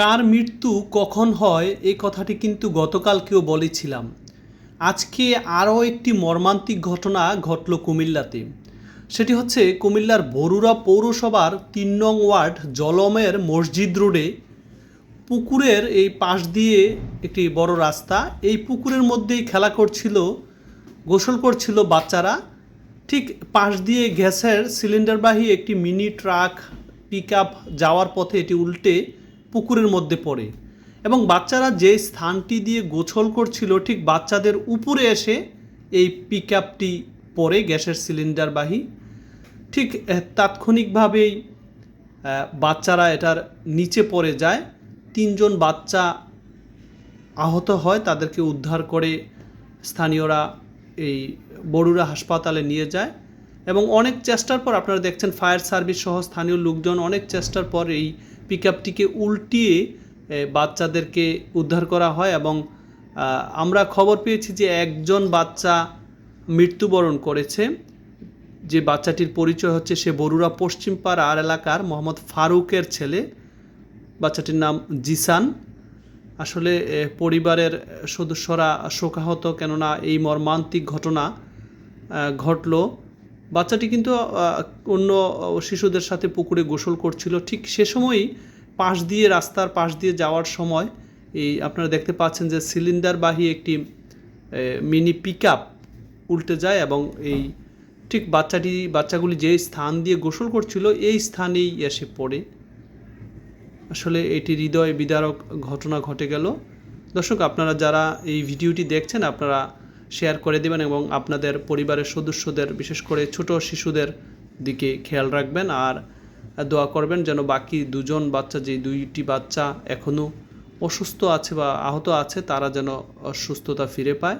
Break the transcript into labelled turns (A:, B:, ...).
A: কার মৃত্যু কখন হয় এই কথাটি কিন্তু গতকালকেও বলেছিলাম। আজকে আরও একটি মর্মান্তিক ঘটনা ঘটল কুমিল্লাতে। সেটি হচ্ছে কুমিল্লার বরুড়া পৌরসভার তিন নং ওয়ার্ড জলমের মসজিদ রোডে পুকুরের এই পাশ দিয়ে একটি বড় রাস্তা। এই পুকুরের মধ্যেই খেলা করছিল, গোসল করছিল বাচ্চারা। ঠিক পাশ দিয়ে গ্যাসের সিলিন্ডারবাহী একটি মিনি ট্রাক পিক যাওয়ার পথে এটি উল্টে পুকুরের মধ্যে পড়ে। এবং বাচ্চারা যে স্থানটি দিয়ে গোছল করছিল, ঠিক বাচ্চাদের উপরে এসে এই পিক আপটি পরে গ্যাসের সিলিন্ডারবাহী ঠিক তাৎক্ষণিকভাবেই বাচ্চারা এটার নিচে পড়ে যায়। তিনজন বাচ্চা আহত হয়, তাদেরকে উদ্ধার করে স্থানীয়রা এই বড়ুরা হাসপাতালে নিয়ে যায়। এবং অনেক চেষ্টার পর আপনারা দেখছেন ফায়ার সার্ভিস সহ স্থানীয় লোকজন অনেক চেষ্টার পর এই পিক আপটিকে উল্টিয়ে বাচ্চাদেরকে উদ্ধার করা হয় এবং আমরা খবর পেয়েছি যে একজন বাচ্চা মৃত্যুবরণ করেছে। যে বাচ্চাটির পরিচয় হচ্ছে সে বরুড়া পশ্চিমপাড়ার এলাকার মোহাম্মদ ফারুকের ছেলে। বাচ্চাটির নাম জিসান। আসলে পরিবারের সদস্যরা শোকাহত কেননা এই মর্মান্তিক ঘটনা ঘটলো। বাচ্চাটি কিন্তু অন্য শিশুদের সাথে পুকুরে গোসল করছিল। ঠিক সে সময়ই পাশ দিয়ে, রাস্তার পাশ দিয়ে যাওয়ার সময় এই আপনারা দেখতে পাচ্ছেন যে সিলিন্ডারবাহী একটি মিনি পিক উল্টে যায় এবং এই ঠিক বাচ্চাটি, বাচ্চাগুলি যে স্থান দিয়ে গোসল করছিল, এই স্থানেই এসে পড়ে। আসলে এটি হৃদয় বিদারক ঘটনা ঘটে গেল। দর্শক, আপনারা যারা এই ভিডিওটি দেখছেন, আপনারা শেয়ার করে দেবেন এবং আপনাদের পরিবারের সদস্যদের, বিশেষ করে ছোট শিশুদের দিকে খেয়াল রাখবেন আর দোয়া করবেন যেন বাকি দুজন বাচ্চা, যে দুইটি বাচ্চা এখনও অসুস্থ আছে বা আহত আছে, তারা যেন সুস্থতা ফিরে পায়.